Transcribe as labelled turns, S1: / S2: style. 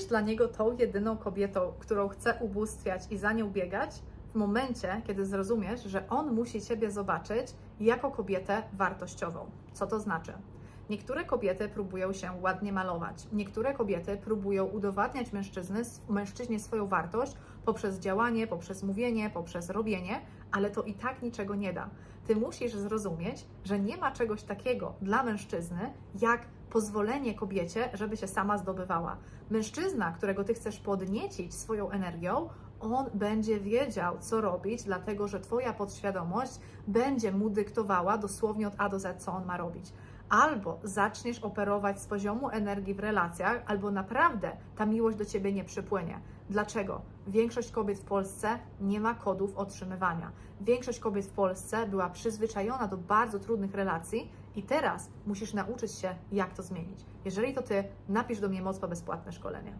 S1: będziesz dla niego tą jedyną kobietą, którą chce ubóstwiać i za nią biegać, w momencie, kiedy zrozumiesz, że on musi Ciebie zobaczyć jako kobietę wartościową. Co to znaczy? Niektóre kobiety próbują się ładnie malować, niektóre kobiety próbują udowadniać mężczyzny, mężczyźnie swoją wartość poprzez działanie, poprzez mówienie, poprzez robienie, ale to i tak niczego nie da. Ty musisz zrozumieć, że nie ma czegoś takiego dla mężczyzny, jak pozwolenie kobiecie, żeby się sama zdobywała. Mężczyzna, którego ty chcesz podniecić swoją energią, on będzie wiedział, co robić, dlatego że Twoja podświadomość będzie mu dyktowała dosłownie od A do Z, co on ma robić. Albo zaczniesz operować z poziomu energii w relacjach, albo naprawdę ta miłość do Ciebie nie przypłynie. Dlaczego? Większość kobiet w Polsce nie ma kodów otrzymywania. Większość kobiet w Polsce była przyzwyczajona do bardzo trudnych relacji i teraz musisz nauczyć się, jak to zmienić. Jeżeli to Ty, napisz do mnie mocno bezpłatne szkolenie.